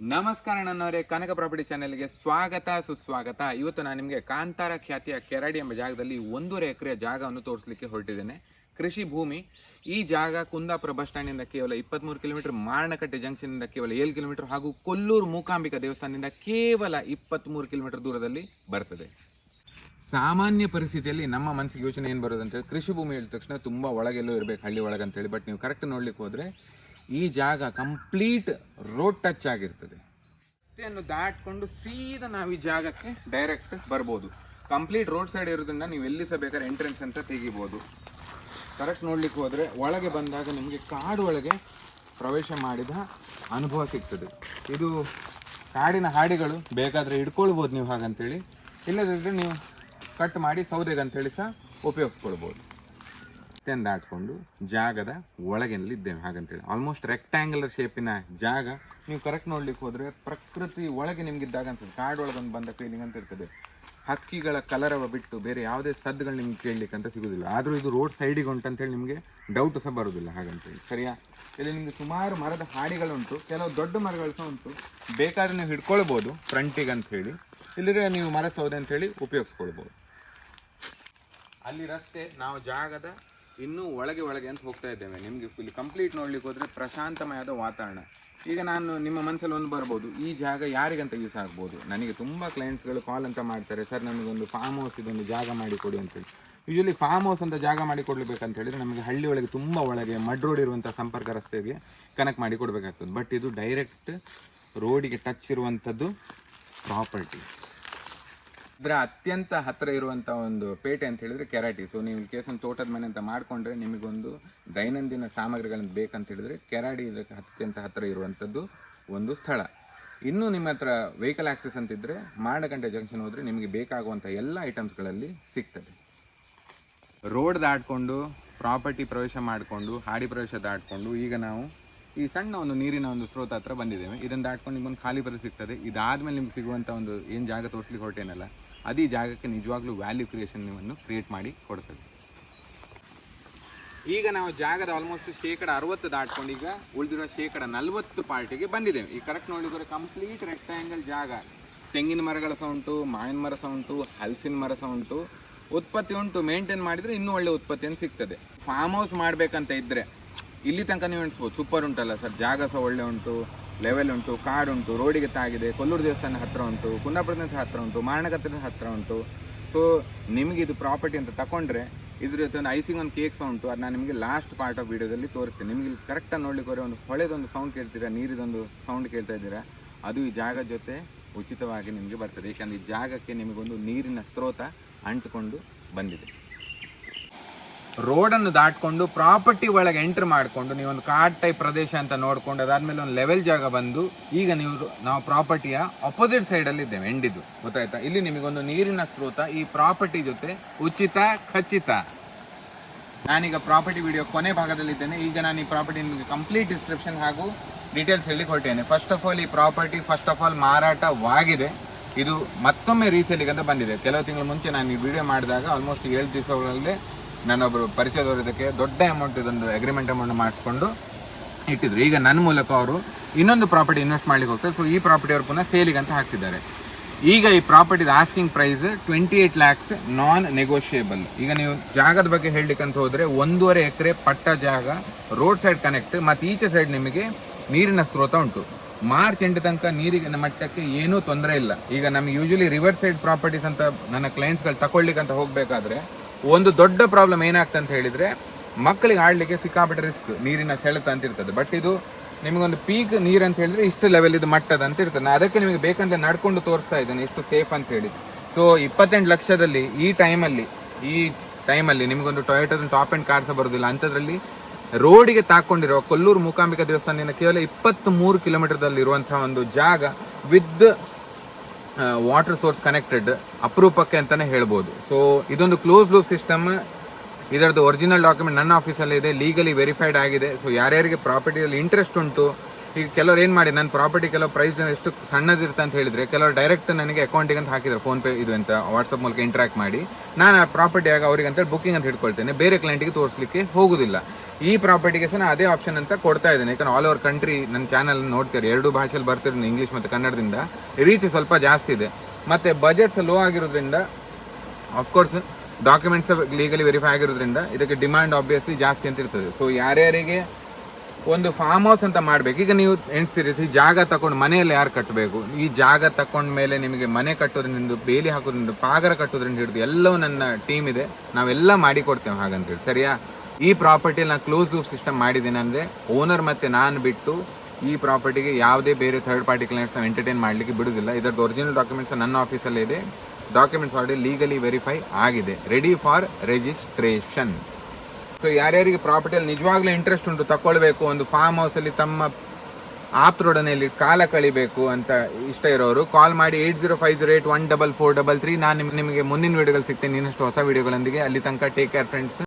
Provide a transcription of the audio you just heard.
ನಮಸ್ಕಾರ ನನ್ನವರೇ, ಕನಕ ಪ್ರಾಪರ್ಟಿ ಚಾನೆಲ್ಗೆ ಸ್ವಾಗತ, ಸುಸ್ವಾಗತ. ಇವತ್ತು ನಾನು ನಿಮಗೆ ಕಾಂತಾರ ಖ್ಯಾತಿಯ ಕೆರಡಿ ಎಂಬ ಜಾಗದಲ್ಲಿ ಒಂದೂವರೆ ಎಕರೆ ಜಾಗವನ್ನು ತೋರಿಸಲಿಕ್ಕೆ ಹೊರಟಿದ್ದೇನೆ. ಕೃಷಿ ಭೂಮಿ, ಈ ಜಾಗ ಕುಂದಾಪುರ ಬಸ್ ಸ್ಟ್ಯಾಂಡಿಂದ ಕೇವಲ ಇಪ್ಪತ್ತ್ಮೂರು ಕಿಲೋಮೀಟರ್, ಮಾರಣಕಟ್ಟೆ ಜಂಕ್ಷನ್ನಿಂದ ಕೇವಲ ಏಳು ಕಿಲೋಮೀಟರ್ ಹಾಗೂ ಕೊಲ್ಲೂರು ಮೂಕಾಂಬಿಕಾ ದೇವಸ್ಥಾನದಿಂದ ಕೇವಲ ಇಪ್ಪತ್ತ್ಮೂರು ಕಿಲೋಮೀಟರ್ ದೂರದಲ್ಲಿ ಬರ್ತದೆ. ಸಾಮಾನ್ಯ ಪರಿಸ್ಥಿತಿಯಲ್ಲಿ ನಮ್ಮ ಮನಸ್ಸಿಗೆ ಯೋಚನೆ ಏನು ಬರೋದಂತೇಳಿ, ಕೃಷಿ ಭೂಮಿ ಹೇಳಿದ ತಕ್ಷಣ ತುಂಬ ಒಳಗೆಲ್ಲೋ ಇರಬೇಕು, ಹಳ್ಳಿ ಒಳಗೆ ಅಂತೇಳಿ ಬಟ್ ನೀವು ಕರೆಕ್ಟ್ ನೋಡ್ಲಿಕ್ಕೆ ಹೋದರೆ ಈ ಜಾಗ ಕಂಪ್ಲೀಟ್ ರೋಡ್ ಟಚ್ ಆಗಿರ್ತದೆ. ರಸ್ತೆಯನ್ನು ದಾಟ್ಕೊಂಡು ಸೀದಾ ನಾವು ಈ ಜಾಗಕ್ಕೆ ಡೈರೆಕ್ಟ್ ಬರ್ಬೋದು. ಕಂಪ್ಲೀಟ್ ರೋಡ್ ಸೈಡ್ ಇರೋದನ್ನ ನೀವು ಎಲ್ಲಿ ಸಹ ಬೇಕಾದ್ರೆ ಎಂಟ್ರೆನ್ಸ್ ಅಂತ ತೆಗಿಬೋದು. ಕರೆಕ್ಟ್ ನೋಡ್ಲಿಕ್ಕೆ ಹೋದರೆ ಒಳಗೆ ಬಂದಾಗ ನಿಮಗೆ ಕಾಡು ಒಳಗೆ ಪ್ರವೇಶ ಮಾಡಿದ ಅನುಭವ ಸಿಗ್ತದೆ. ಇದು ಕಾಡಿನ ಹಾಡಿಗಳು, ಬೇಕಾದರೆ ಹಿಡ್ಕೊಳ್ಬೋದು ನೀವು ಹಾಗಂತೇಳಿ. ಇಲ್ಲದಿದ್ದರೆ ನೀವು ಕಟ್ ಮಾಡಿ ಸೌದೆಗೆ ಅಂತೇಳಿ ಸಹ ಉಪಯೋಗಿಸ್ಕೊಳ್ಬೋದು. ರಸ್ತೆಯನ್ನು ದಾಟ್ಕೊಂಡು ಜಾಗದ ಒಳಗಿನಲ್ಲಿ ಇದ್ದೇವೆ ಹಾಗಂತೇಳಿ. ಆಲ್ಮೋಸ್ಟ್ ರೆಕ್ಟ್ಯಾಂಗುಲರ್ ಶೇಪಿನ ಜಾಗ ನೀವು ಕರೆಕ್ಟ್ ನೋಡ್ಲಿಕ್ಕೆ ಹೋದರೆ ಪ್ರಕೃತಿ ಒಳಗೆ ನಿಮ್ಗಿದ್ದಾಗ ಅನ್ಸುತ್ತೆ. ಕಾಡೊಳಗೊಂದು ಬಂದ ಫೀಲಿಂಗ್ ಅಂತ ಇರ್ತದೆ. ಹಕ್ಕಿಗಳ ಕಲರವ ಬಿಟ್ಟು ಬೇರೆ ಯಾವುದೇ ಸದ್ದುಗಳು ನಿಮ್ಗೆ ಕೇಳಲಿಕ್ಕೆ ಅಂತ ಸಿಗೋದಿಲ್ಲ. ಆದರೂ ಇದು ರೋಡ್ ಸೈಡಿಗೆ ಉಂಟು ಅಂತೇಳಿ ನಿಮಗೆ ಡೌಟ್ ಸಹ ಬರೋದಿಲ್ಲ ಹಾಗಂತೇಳಿ. ಸರಿಯಾ? ಇಲ್ಲಿ ನಿಮಗೆ ಸುಮಾರು ಮರದ ಹಾಡಿಗಳುಂಟು, ಕೆಲವು ದೊಡ್ಡ ಮರಗಳು ಸಹ ಉಂಟು. ಬೇಕಾದ್ರೆ ನೀವು ಹಿಡ್ಕೊಳ್ಬೋದು ಫ್ರಂಟಿಗೆ ಅಂತ ಹೇಳಿ. ಇಲ್ಲಿ ನೀವು ಮರ ಸೌದೆ ಅಂತ ಹೇಳಿ ಉಪಯೋಗಿಸ್ಕೊಳ್ಬೋದು. ಅಲ್ಲಿ ರಸ್ತೆ, ನಾವು ಜಾಗದ ಇನ್ನೂ ಒಳಗೆ ಒಳಗೆ ಅಂತ ಹೋಗ್ತಾ ಇದ್ದೇವೆ. ನಿಮಗೆ ಇಲ್ಲಿ ಕಂಪ್ಲೀಟ್ ನೋಡ್ಲಿಕ್ಕೆ ಹೋದರೆ ಪ್ರಶಾಂತಮಯದ ವಾತಾವರಣ. ಈಗ ನಾನು ನಿಮ್ಮ ಮನಸ್ಸಲ್ಲಿ ಒಂದು ಬರ್ಬೋದು. ಈ ಜಾಗ ಯಾರಿಗಂತ ಯೂಸ್ ಆಗ್ಬೋದು? ನನಗೆ ತುಂಬ ಕ್ಲೈಂಟ್ಸ್ಗಳು ಕಾಲ್ ಅಂತ ಮಾಡ್ತಾರೆ. ಸರ್, ನಮಗೊಂದು ಫಾರ್ಮ್ ಹೌಸ್ ಇದೊಂದು ಜಾಗ ಮಾಡಿ ಕೊಡಿ ಅಂತೇಳಿ ಯೂಶಲಿ ಫಾರ್ಮ್ ಹೌಸ್ ಅಂತ ಜಾಗ ಮಾಡಿ ಕೊಡ್ಬೇಕಂತ ಹೇಳಿದ್ರೆ ನಮಗೆ ಹಳ್ಳಿ ಒಳಗೆ ತುಂಬ ಒಳಗೆ ಮಡ್ ರೋಡ್ ಇರುವಂಥ ಸಂಪರ್ಕ ರಸ್ತೆಗೆ ಕನೆಕ್ಟ್ ಮಾಡಿ ಕೊಡಬೇಕಾಗ್ತದೆ. ಬಟ್ ಇದು ಡೈರೆಕ್ಟ್ ರೋಡಿಗೆ ಟಚ್ ಇರುವಂಥದ್ದು ಪ್ರಾಪರ್ಟಿ ಇದರ ಅತ್ಯಂತ ಹತ್ತಿರ ಇರುವಂಥ ಒಂದು ಪೇಟೆ ಅಂತ ಹೇಳಿದ್ರೆ ಕೆರಾಟಿ. ಸೊ ನೀವು ಕೇಸ್ ಒಂದು ತೋಟದ ಮನೆ ಅಂತ ಮಾಡಿಕೊಂಡ್ರೆ ನಿಮಗೊಂದು ದೈನಂದಿನ ಸಾಮಗ್ರಿಗಳನ್ನು ಬೇಕಂತ ಹೇಳಿದ್ರೆ ಕೆರಾಡಿ ಇದಕ್ಕೆ ಅತ್ಯಂತ ಹತ್ತಿರ ಇರುವಂಥದ್ದು ಒಂದು ಸ್ಥಳ. ಇನ್ನೂ ನಿಮ್ಮ ಹತ್ರ ವೆಹಿಕಲ್ ಆಕ್ಸೆಸ್ ಅಂತಿದ್ರೆ ಮಾಡಗಂಟೆ ಜಂಕ್ಷನ್ ಹೋದ್ರೆ ನಿಮಗೆ ಬೇಕಾಗುವಂಥ ಎಲ್ಲ ಐಟಮ್ಸ್ಗಳಲ್ಲಿ ಸಿಗ್ತದೆ. ರೋಡ್ ದಾಟ್ಕೊಂಡು ಪ್ರಾಪರ್ಟಿ ಪ್ರವೇಶ ಮಾಡಿಕೊಂಡು, ಹಾಡಿ ಪ್ರವೇಶ ದಾಟ್ಕೊಂಡು ಈಗ ನಾವು ಈ ಸಣ್ಣ ಒಂದು ನೀರಿನ ಒಂದು ಸ್ರೋತ ಹತ್ರ ಬಂದಿದ್ದೇವೆ. ಇದನ್ನು ದಾಟ್ಕೊಂಡು ನಿಮ್ಗೊಂದು ಖಾಲಿ ಬರ ಸಿಗ್ತದೆ. ಇದಾದ್ಮೇಲೆ ನಿಮ್ಗೆ ಸಿಗುವಂಥ ಒಂದು ಏನು ಜಾಗ ತೋರಿಸ್ಲಿಕ್ಕೆ ಹೊರಟೇನಲ್ಲ ಅದು ಜಾಗಕ್ಕೆ ನಿಜವಾಗ್ಲೂ ವ್ಯಾಲ್ಯೂ ಕ್ರಿಯೇಷನ್ ಕ್ರಿಯೇಟ್ ಮಾಡಿ ಕೊಡ್ತದೆ. ಈಗ ನಾವು ಜಾಗದ ಆಲ್ಮೋಸ್ಟ್ ಶೇಕಡ ಅರವತ್ತು ದಾಟ್ಕೊಂಡು ಈಗ ಉಳಿದಿರೋ ಶೇಕಡ ನಲವತ್ತು ಪಾರ್ಟಿಗೆ ಬಂದಿದ್ದೇವೆ. ಈ ಕರೆಕ್ಟ್ ನೋಡಿದರೆ ಕಂಪ್ಲೀಟ್ ರೆಕ್ಟ್ಯಾಂಗಲ್ ಜಾಗ. ತೆಂಗಿನ ಮರಗಳ ಸಹ ಉಂಟು, ಮಾವಿನ ಮರ ಸಹ ಉಂಟು, ಹಲಸಿನ ಮರ ಸಹ ಉಂಟು. ಉತ್ಪತ್ತಿ ಉಂಟು ಮೇಂಟೈನ್ ಮಾಡಿದರೆ ಇನ್ನೂ ಒಳ್ಳೆ ಉತ್ಪತ್ತಿಯನ್ನು ಸಿಗ್ತದೆ. ಫಾರ್ಮ್ ಹೌಸ್ ಮಾಡಬೇಕಂತ ಇದ್ದರೆ ಇಲ್ಲಿ ತನಕ ನೀವು ಎಣಿಸ್ಬೋದು ಸೂಪರ್ ಉಂಟಲ್ಲ ಸರ್, ಜಾಗ ಸಹ ಒಳ್ಳೆ ಉಂಟು. ಲೆವೆಲ್ ಉಂಟು, ಕಾಡು ಉಂಟು ರೋಡಿಗೆ ತಾಗಿದೆ, ಕೊಲ್ಲೂರು ದೇವಸ್ಥಾನ ಹತ್ತಿರ ಉಂಟು ಕುಂದಾಪುರದ ಹತ್ತಿರ ಉಂಟು ಮಾರಣಗತ್ತದ ಹತ್ತಿರ ಉಂಟು. ಸೊ ನಿಮಗೆ ಇದು ಪ್ರಾಪರ್ಟಿ ಅಂತ ತಗೊಂಡ್ರೆ ಇದ್ರ ಜೊತೆ ಒಂದು ಐಸಿಂಗ್ ಒಂದು ಕೇಕ್ ಸಹ ಉಂಟು. ಅದು ನಾನು ನಿಮಗೆ ಲಾಸ್ಟ್ ಪಾರ್ಟ್ ಆಫ್ ವಿಡಿಯೋದಲ್ಲಿ ತೋರಿಸ್ತೀನಿ. ನಿಮಗೆ ಇಲ್ಲಿ ಕರೆಕ್ಟಾಗಿ ನೋಡ್ಲಿಕ್ಕೆ ಹೋದ್ರೆ ಒಂದು ಹೊಳೆದೊಂದು ಸೌಂಡ್ ಕೇಳ್ತೀರಾ, ನೀರಿದೊಂದು ಸೌಂಡ್ ಕೇಳ್ತಾ ಇದ್ದೀರಾ? ಅದು ಈ ಜಾಗ ಜೊತೆ ಉಚಿತವಾಗಿ ನಿಮಗೆ ಬರ್ತದೆ. ಏಕೆಂದರೆ ಈ ಜಾಗಕ್ಕೆ ನಿಮಗೊಂದು ನೀರಿನ ಸ್ತ್ರೋತ ಅಂಟಿಕೊಂಡು ಬಂದಿದೆ. ರೋಡನ್ನು ದಾಟ್ಕೊಂಡು ಪ್ರಾಪರ್ಟಿ ಒಳಗೆ ಎಂಟರ್ ಮಾಡಿಕೊಂಡು ನೀವೊಂದು ಕಾಡ್ ಟೈಪ್ ಪ್ರದೇಶ ಅಂತ ನೋಡಿಕೊಂಡು ಅದಾದ್ಮೇಲೆ ಒಂದು ಲೆವೆಲ್ ಜಾಗ ಬಂದು ಈಗ ನೀವು ನಾವು ಪ್ರಾಪರ್ಟಿಯ ಅಪೋಸಿಟ್ ಸೈಡಲ್ಲಿ ಇದ್ದೇವೆ, ಎಂಡಿದ್ದು. ಗೊತ್ತಾಯ್ತಾ? ಇಲ್ಲಿ ನಿಮಗೊಂದು ನೀರಿನ ಸ್ರೋತ, ಈ ಪ್ರಾಪರ್ಟಿ ಜೊತೆ ಉಚಿತ, ಖಚಿತ. ನಾನೀಗ ಪ್ರಾಪರ್ಟಿ ವಿಡಿಯೋ ಕೊನೆ ಭಾಗದಲ್ಲಿದ್ದೇನೆ. ಈಗ ನಾನು ಈ ಪ್ರಾಪರ್ಟಿ ನಿಮಗೆ ಕಂಪ್ಲೀಟ್ ಡಿಸ್ಕ್ರಿಪ್ಷನ್ ಹಾಗೂ ಡೀಟೇಲ್ಸ್ ಹೇಳಿ ಕೊಟ್ಟೇನೆ ಫಸ್ಟ್ ಆಫ್ ಆಲ್ ಈ ಪ್ರಾಪರ್ಟಿ ಫಸ್ಟ್ ಆಫ್ ಆಲ್ ಮಾರಾಟವಾಗಿದೆ. ಇದು ಮತ್ತೊಮ್ಮೆ ರೀಸೇಲಿಗೆ ಅಂತ ಬಂದಿದೆ. ಕೆಲವು ತಿಂಗಳ ಮುಂಚೆ ನಾನು ಈ ವಿಡಿಯೋ ಮಾಡಿದಾಗ ಆಲ್ಮೋಸ್ಟ್ ಏಳು ದಿವಸಗಳಲ್ಲೇ ನನ್ನೊಬ್ಬರು ಪರಿಚಯದವರು ಇದಕ್ಕೆ ದೊಡ್ಡ ಅಮೌಂಟ್ ಇದೊಂದು ಅಗ್ರಿಮೆಂಟ್ ಅಮೌಂಟ್ ಮಾಡಿಸ್ಕೊಂಡು ಇಟ್ಟಿದ್ರು. ಈಗ ನನ್ನ ಮೂಲಕ ಅವರು ಇನ್ನೊಂದು ಪ್ರಾಪರ್ಟಿ ಇನ್ವೆಸ್ಟ್ ಮಾಡ್ಲಿಕ್ಕೆ ಹೋಗ್ತಾರೆ. ಸೊ ಈ ಪ್ರಾಪರ್ಟಿ ಅವರು ಪುನಃ ಸೇಲಿಗೆ ಅಂತ ಹಾಕ್ತಿದ್ದಾರೆ. ಈಗ ಈ ಪ್ರಾಪರ್ಟಿದು asking price twenty eight lakhs non negotiable ಈಗ ನೀವು ಜಾಗದ ಬಗ್ಗೆ ಹೇಳಲಿಕ್ಕಂತ ಹೋದ್ರೆ ಒಂದೂವರೆ ಎಕರೆ ಪಟ್ಟ ಜಾಗ ರೋಡ್ ಸೈಡ್ ಕನೆಕ್ಟ್ ಮತ್ತು ಈಚೆ ಸೈಡ್ ನಿಮಗೆ ನೀರಿನ ಸ್ರೋತ ಉಂಟು. ಮಾರ್ಚ್ ಎಂಟು ತನಕ ನೀರಿನ ಮಟ್ಟಕ್ಕೆ ಏನೂ ತೊಂದರೆ ಇಲ್ಲ. ಈಗ ನಮಗೆ ಯೂಶಲಿ ರಿವರ್ ಸೈಡ್ ಪ್ರಾಪರ್ಟೀಸ್ ಅಂತ ನನ್ನ ಕ್ಲೈಂಟ್ಸ್ಗಳು ತಗೊಳ್ಲಿಕ್ಕೆ ಅಂತ ಹೋಗಬೇಕಾದ್ರೆ ಒಂದು ದೊಡ್ಡ ಪ್ರಾಬ್ಲಮ್ ಏನಾಗ್ತದೆ ಅಂತ ಹೇಳಿದ್ರೆ, ಮಕ್ಕಳಿಗೆ ಆಡಲಿಕ್ಕೆ ಸಿಕ್ಕಾಪಟ್ಟೆ ರಿಸ್ಕ್ ನೀರಿನ ಸೆಳೆತ ಅಂತ ಇರ್ತದೆ. ಬಟ್ ಇದು ನಿಮಗೊಂದು ಪೀಕ್ ನೀರು ಅಂತ ಹೇಳಿದ್ರೆ ಇಷ್ಟು ಲೆವೆಲ್ ಇದು ಮಟ್ಟದ ಅಂತ ಇರ್ತದೆ. ನಾನು ಅದಕ್ಕೆ ನಿಮಗೆ ಬೇಕಂತ ನಡ್ಕೊಂಡು ತೋರಿಸ್ತಾ ಇದ್ದೇನೆ, ಇಷ್ಟು ಸೇಫ್ ಅಂತ ಹೇಳಿ. ಸೊ ಇಪ್ಪತ್ತೆಂಟು ಲಕ್ಷದಲ್ಲಿ ಈ ಟೈಮಲ್ಲಿ ಈ ಟೈಮಲ್ಲಿ ನಿಮಗೊಂದು ಟೊಯೋಟದ ಟಾಪ್ ಆ್ಯಂಡ್ ಕಾರ್ ಸಹ ಬರೋದಿಲ್ಲ. ಅಂಥದ್ರಲ್ಲಿ ರೋಡಿಗೆ ತಾಕೊಂಡಿರುವ ಕೊಲ್ಲೂರು ಮೂಕಾಂಬಿಕಾ ದೇವಸ್ಥಾನದಿಂದ ಕೇವಲ ಇಪ್ಪತ್ತ್ ಮೂರು ಕಿಲೋಮೀಟರ್ದಲ್ಲಿ ಒಂದು ಜಾಗ ವಿತ್ ವಾಟರ್ ಸೋರ್ಸ್ ಕನೆಕ್ಟೆಡ್ ಅಪರೂಪಕ್ಕೆ ಅಂತಾನೆ ಹೇಳ್ಬೋದು. ಸೊ ಇದೊಂದು ಕ್ಲೋಸ್ ಲೂಪ್ ಸಿಸ್ಟಮ್ ಇದರದ್ದು ಒರಿಜಿನಲ್ ಡಾಕ್ಯುಮೆಂಟ್ ನನ್ನ ಆಫೀಸಲ್ಲಿ ಇದೆ ಲೀಗಲಿ ವೆರಿಫೈಡ್ ಆಗಿದೆ. ಸೊ ಯಾರ್ಯಾರಿಗೆ ಪ್ರಾಪರ್ಟಿಯಲ್ಲಿ ಇಂಟ್ರೆಸ್ಟ್ ಉಂಟು, ಈಗ ಕೆಲವ್ರು ಏನು ಮಾಡಿ, ನನ್ನ ಪ್ರಾಪರ್ಟಿ ಕೆಲವು ಪ್ರೈಸ್ ಎಷ್ಟು ಸಣ್ಣದಿರುತ್ತೆ ಅಂತ ಹೇಳಿದರೆ, ಕೆಲವರು ಡೈರೆಕ್ಟ್ ನನಗೆ ಅಕೌಂಟಿಗೆ ಅಂತ ಹಾಕಿದ್ರು ಫೋನ್ಪೇ ಇದು ಅಂತ ವಾಟ್ಸಪ್ ಮೂಲಕ ಇಂಟ್ರಾಕ್ಟ್ ಮಾಡಿ. ನಾನು ಆ ಪ್ರಾಪರ್ಟಿ ಆಗ ಅವರಿಗೆ ಅಂತೇಳಿ ಬುಕ್ಕಿಂಗ್ ಅಂತ ಹಿಡ್ಕೊಳ್ತೇನೆ, ಬೇರೆ ಕ್ಲೈಂಟಿಗೆ ತೋರಿಸ್ಲಿಕ್ಕೆ ಹೋಗುದಿಲ್ಲ. ಈ ಪ್ರಾಪರ್ಟಿಗೆ ಸಹ ಅದೇ ಆಪ್ಷನ್ ಅಂತ ಕೊಡ್ತಾ ಇದ್ದೇನೆ. ಯಾಕಂದ್ರೆ ಆಲ್ ಓವರ್ ಕಂಟ್ರಿ ನನ್ನ ಚಾನಲ್ ನೋಡ್ತೀರಿ ಎರಡು ಭಾಷೆಯಲ್ಲಿ ಬರ್ತಿರೋದು ಇಂಗ್ಲೀಷ್ ಮತ್ತು ಕನ್ನಡದಿಂದ ರೀಚ್ ಸ್ವಲ್ಪ ಜಾಸ್ತಿ ಇದೆ. ಮತ್ತು ಬಜೆಟ್ಸ್ ಲೋ ಆಗಿರೋದ್ರಿಂದ of course documents legally verify ಆಗಿರೋದ್ರಿಂದ ಇದಕ್ಕೆ ಡಿಮ್ಯಾಂಡ್ ಆಬ್ವಿಯಸ್ಲಿ ಜಾಸ್ತಿ ಅಂತ ಇರ್ತದೆ. ಸೊ ಯಾರ್ಯಾರಿಗೆ ಒಂದು ಫಾರ್ಮ್ ಹೌಸ್ ಅಂತ ಮಾಡಬೇಕು. ಈಗ ನೀವು ಎಣಿಸ್ತೀರಿ, ಈ ಜಾಗ ತಗೊಂಡು ಮನೆಯಲ್ಲಿ ಯಾರು ಕಟ್ಟಬೇಕು ಈ ಜಾಗ ತಗೊಂಡ ಮೇಲೆ ನಿಮಗೆ ಮನೆ ಕಟ್ಟೋದ್ರಿಂದ, ಬೇಲಿ ಹಾಕೋದ್ರಿಂದ, ಪಾಗರ ಕಟ್ಟೋದ್ರಿಂದ ಹಿಡಿದು ಎಲ್ಲವೂ ನನ್ನ ಟೀಮ್ ಇದೆ. ನಾವೆಲ್ಲ ಮಾಡಿ ಕೊಡ್ತೇವೆ ಹಾಗಂತೇಳಿ ಸರಿಯಾ? ಈ ಪ್ರಾಪರ್ಟಿಲಿ ನಾನು ಕ್ಲೋಸ್ ಲೂಪ್ ಸಿಸ್ಟಮ್ ಮಾಡಿದ್ದೀನಿ ಅಂದರೆ ಓನರ್ ಮತ್ತು ನಾನು ಬಿಟ್ಟು ಈ ಪ್ರಾಪರ್ಟಿಗೆ ಯಾವುದೇ ಬೇರೆ ಥರ್ಡ್ ಪಾರ್ಟಿ ಕ್ಲೈಂಟ್ಸ್ ನಾವು ಎಂಟರ್ಟೈನ್ ಮಾಡಲಿಕ್ಕೆ ಬಿಡುವುದಿಲ್ಲ ಇದರದ್ದು ಒರಿಜಿನಲ್ ಡಾಕ್ಯುಮೆಂಟ್ಸ್ ನನ್ನ ಆಫೀಸಲ್ಲೇ ಇದೆ. ಡಾಕ್ಯುಮೆಂಟ್ಸ್ ಆಲ್ರೆಡಿ ಲೀಗಲಿ ವೆರಿಫೈ ಆಗಿದೆ. ರೆಡಿ ಫಾರ್ ರಿಜಿಸ್ಟ್ರೇಷನ್ ಸೊ ಯಾರ್ಯಾರಿಗೆ ಪ್ರಾಪರ್ಟಿಯಲ್ಲಿ ನಿಜವಾಗ್ಲೂ ಇಂಟ್ರೆಸ್ಟ್ ಉಂಟು ತಗೊಳ್ಬೇಕು ಒಂದು ಫಾರ್ಮ್ ಹೌಸಲ್ಲಿ ತಮ್ಮ ಆಪ್ತರೊಡನೆಯಲ್ಲಿ ಕಾಲ ಕಳಿಬೇಕು ಅಂತ ಇಷ್ಟ ಇರೋರು ಕಾಲ್ ಮಾಡಿ eight zero five zero eight one double four double three ನಾನು ನಿಮಗೆ ಮುಂದಿನ ವೀಡಿಯೋಗಳು ಸಿಗ್ತೇನೆ. ಇನ್ನಷ್ಟು ಹೊಸ ವೀಡಿಯೋಗಳೊಂದಿಗೆ ಅಲ್ಲಿ ತನಕ ಟೇಕ್ ಕೇರ್ ಫ್ರೆಂಡ್ಸ್